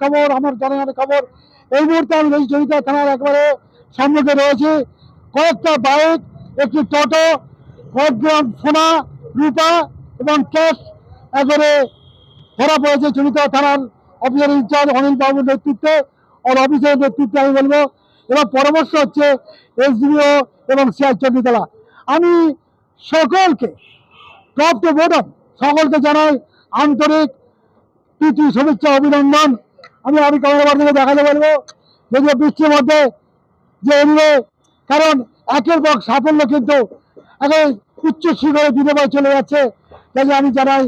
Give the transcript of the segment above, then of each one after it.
খবর, আমার জানার খবর। এই মুহূর্তে আমি জড়িত থানার একবারে সম্মুখে রয়েছে। কয়েকটা বাইক, একটি টোটো কয়েক গ্রাম সোনা, রূপা এবং ক্যাশ একবারে ধরা পড়েছে জড়িত থানার অফিসার ইনচার্জ অনিল বাবুর নেতৃত্বে। আর অফিসের নেতৃত্বে আমি বলব, এবার পরামর্শ হচ্ছে এসডিও এবং সিআই চণ্ডীতলা। আমি সকলকে, টপ টু বটম, সকলকে জানাই আন্তরিক প্রীতি, শুভেচ্ছা, অভিনন্দন। আমি আমি কমলাবার দেখাতে বলব যদিও বৃষ্টির মধ্যে যে এমনি কারণ একের পর সাফল্য কিন্তু এখন উচ্চ শিখরে দিনে পর, চলে যাচ্ছে। কাজে আমি জানাই,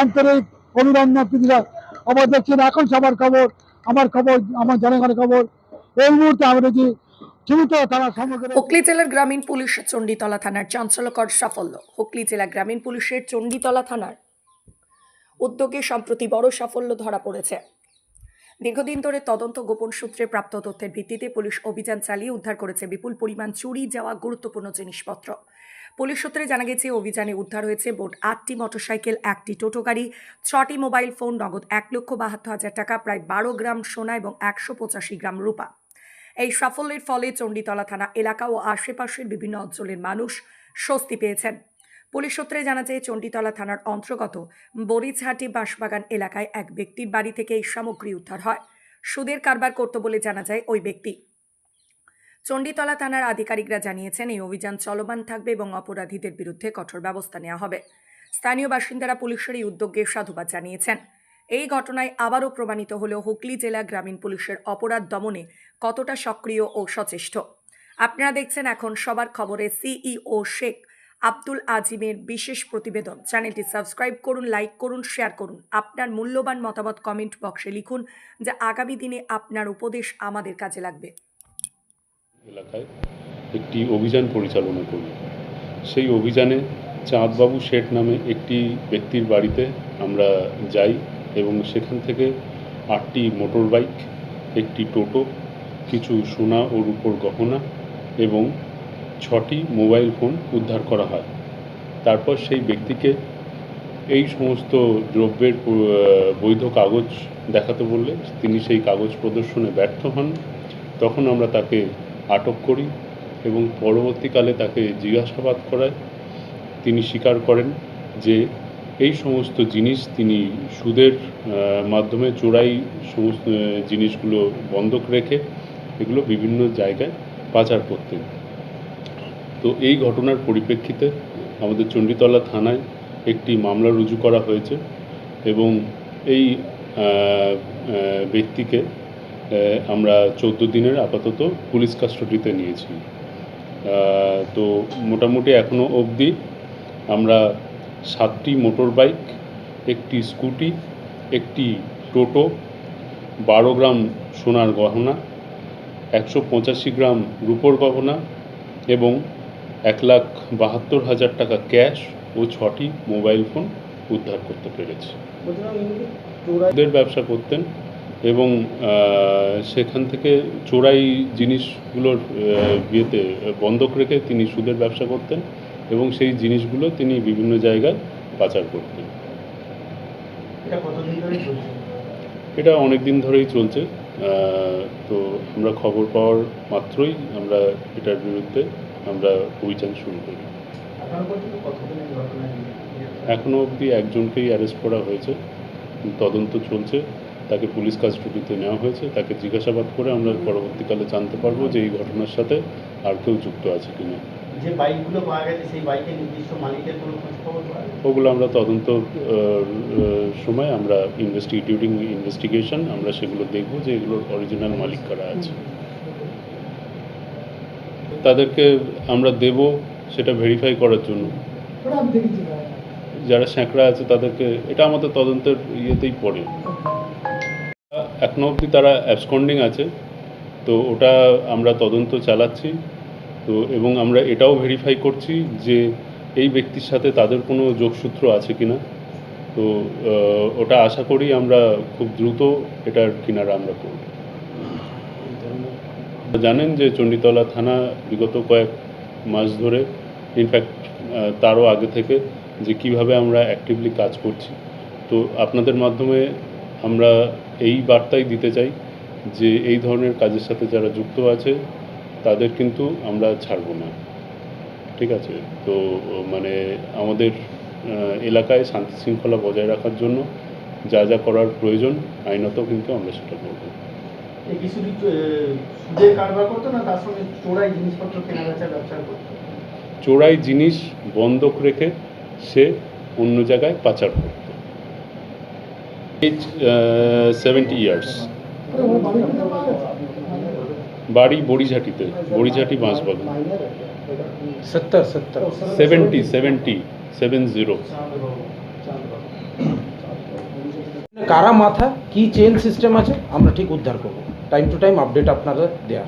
আন্তরিক অভিনন্দন পৃথিবীরা খবর দেখছেন, এখন সবার খবর, আমার খবর, আমার জনগণের খবর। এই মুহূর্তে আমরা সীমিত হুগলি জেলার গ্রামীণ পুলিশ চণ্ডীতলা থানার চাঞ্চল্যকর সাফল্য। হুগলি জেলা গ্রামীণ পুলিশের চণ্ডীতলা থানার উদ্যোগে সম্প্রতি বড় সাফল্য ধরা পড়েছে। দীর্ঘদিন ধরে তদন্ত গোপন সূত্রে প্রাপ্ত তথ্যের ভিত্তিতে পুলিশ অভিযান চালিয়ে উদ্ধার করেছে বিপুল পরিমাণ চুরি যাওয়া গুরুত্বপূর্ণ জিনিসপত্র। পুলিশ সূত্রে জানা গেছে, অভিযানে উদ্ধার হয়েছে মোট আটটি মোটরসাইকেল, একটি টোটো গাড়ি, ছটি মোবাইল ফোন, নগদ এক লক্ষ বাহাত্তর হাজার টাকা, প্রায় বারো গ্রাম সোনা এবং একশো পঁচাশি গ্রাম রূপা। এই সাফল্যের ফলে চণ্ডীতলা থানা এলাকা ও আশেপাশের বিভিন্ন অঞ্চলের মানুষ স্বস্তি পেয়েছেন। পুলিশ সূত্রে জানা যায়, চণ্ডীতলা থানার অন্তর্গত বরিচহাটি বাঁশবাগান এলাকায় এক ব্যক্তির বাড়ি থেকে এই সামগ্রী উদ্ধার হয়। সুদের কারবার করত বলে জানা যায় ওই ব্যক্তি। চণ্ডীতলা থানার আধিকারিকরা জানিয়েছেন, এই অভিযান চলমান থাকবে এবং অপরাধীদের বিরুদ্ধে কঠোর ব্যবস্থা নেওয়া হবে। স্থানীয় বাসিন্দারা পুলিশের এই উদ্যোগকে সাধুবাদ জানিয়েছেন। এই ঘটনায় আবারও প্রমাণিত হল হুগলি জেলা গ্রামীণ পুলিশের অপরাধ দমনে কতটা সক্রিয় ও সচেষ্ট। আপনারা দেখছেন এখন সবার খবরে সিইও শেখ আব্দুল আজিমের বিশেষ প্রতিবেদন। চ্যানেলটি সাবস্ক্রাইব করুন, লাইক করুন, শেয়ার করুন। আপনার মূল্যবান মতামত কমেন্ট বক্সে লিখুন যে আগামী দিনে আপনার উপদেশ আমাদের কাজে লাগবে। এলাকায় একটি অভিযান পরিচালনা করি। সেই অভিযানে চাঁদবাবু শেঠ নামে একটি ব্যক্তির বাড়িতে আমরা যাই এবং সেখান থেকে আটটি মোটর বাইক একটি টোটো, কিছু সোনা ও রূপোর গহনা এবং ছটি মোবাইল ফোন উদ্ধার করা হয়। তারপর সেই ব্যক্তিকে এই সমস্ত দ্রব্যের বৈধ কাগজ দেখাতে বললে তিনি সেই কাগজ প্রদর্শনে ব্যর্থ হন। তখন আমরা তাকে আটক করি এবং পরবর্তীকালে তাকে জিজ্ঞাসাবাদ করায়। তিনি স্বীকার করেন যে এই সমস্ত জিনিস তিনি সুদের মাধ্যমে চোরাই সমস্ত জিনিসগুলো বন্ধক রেখে এগুলো বিভিন্ন জায়গায় পাচার করতেন। তো এই ঘটনার পরিপ্রেক্ষিতে আমাদের চণ্ডীতলা থানায় একটি মামলা রুজু করা হয়েছে এবং এই ব্যক্তিকে আমরা চোদ্দ দিনের আপাতত পুলিশ কাস্টডিতে নিয়েছি। তো মোটামুটি এখনও অবধি আমরা সাতটি মোটর বাইক একটি স্কুটি, একটি টোটো, বারো গ্রাম সোনার গহনা, একশো পঁচাশি গ্রাম রূপোর গহনা এবং এক লাখ বাহাত্তর হাজার টাকা ক্যাশ ও ছটি মোবাইল ফোন উদ্ধার করতে পেরেছি। সুদের ব্যবসা করতেন এবং সেখান থেকে চোরাই জিনিসগুলোর বিয়েতে বন্ধক রেখে তিনি সুদের ব্যবসা করতেন এবং সেই জিনিসগুলো তিনি বিভিন্ন জায়গায় পাচার করতেন। এটা অনেক দিন ধরেই চলছে। তো আমরা খবর পাওয়ার মাত্রই আমরা এটার বিরুদ্ধে আমরা অভিযান শুরু করি। এখনও অবধি একজনকেই অ্যারেস্ট করা হয়েছে। তদন্ত চলছে। তাকে পুলিশ কাস্টডিতে নেওয়া হয়েছে। তাকে জিজ্ঞাসাবাদ করে আমরা পরবর্তীকালে জানতে পারব যে এই ঘটনার সাথে আর কেউ যুক্ত আছে কিনা। যে বাইকগুলো পাওয়া গেছে সেই বাইকের নির্দিষ্ট মালিকের কোনো খোঁজ খবর পাওয়া গেছে? ওগুলো আমরা তদন্ত সময় আমরা ইনভেস্টিগেটিং ইনভেস্টিগেশন আমরা সেগুলো দেখব যে এগুলোর অরিজিনাল মালিক কারা আছে। তাদেরকে আমরা দেব সেটা ভেরিফাই করার জন্য। যারা স্যাঁকড়া আছে তাদেরকে এটা আমাদের তদন্তের ইয়েতেই পড়ে। এখনও অবধি তারা অ্যাবসকন্ডিং আছে তো ওটা আমরা তদন্ত চালাচ্ছি তো এবং আমরা এটাও ভেরিফাই করছি যে এই ব্যক্তির সাথে তাদের কোনো যোগসূত্র আছে কিনা। তো ওটা আশা করি আমরা খুব দ্রুত এটার কিনারা আমরা করব। জানেন যে চণ্ডীতলা থানা বিগত কয়েক মাস ধরে ইনফ্যাক্ট তারও আগে থেকে যে কীভাবে আমরা অ্যাক্টিভলি কাজ করছি। তো আপনাদের মাধ্যমে আমরা এই বার্তাই দিতে চাই যে এই ধরনের কাজের সাথে যারা যুক্ত আছে, তাদের কিন্তু আমরা ছাড়বো না। ঠিক আছে? তো মানে আমাদের এলাকায় শান্তি শৃঙ্খলা বজায় রাখার জন্য যা যা করার প্রয়োজন, আইনত কিন্তু আমরা সেটা করব। কি শুধু সুদে কারবার করতো না তার সঙ্গে চোরাই জিনিসপত্র কেনাবেচা ব্যবসা করতো। চোরাই জিনিস বন্ধক রেখে সে অন্য জায়গায় পাচার করতো। এজ সেভেন্টি ইয়ার্স বাড়ি বড়িঝাটিতে বড়িঝাটি বাঁশবাগ সত্তর সত্তর। সেভেন্টি সেভেন্টি সেভেন জিরো কারা মাথা? কি চেন সিস্টেম আছে? আমরা ঠিক উদ্ধার করব। টাইম টু টাইম আপডেট আপনারা দেয়া।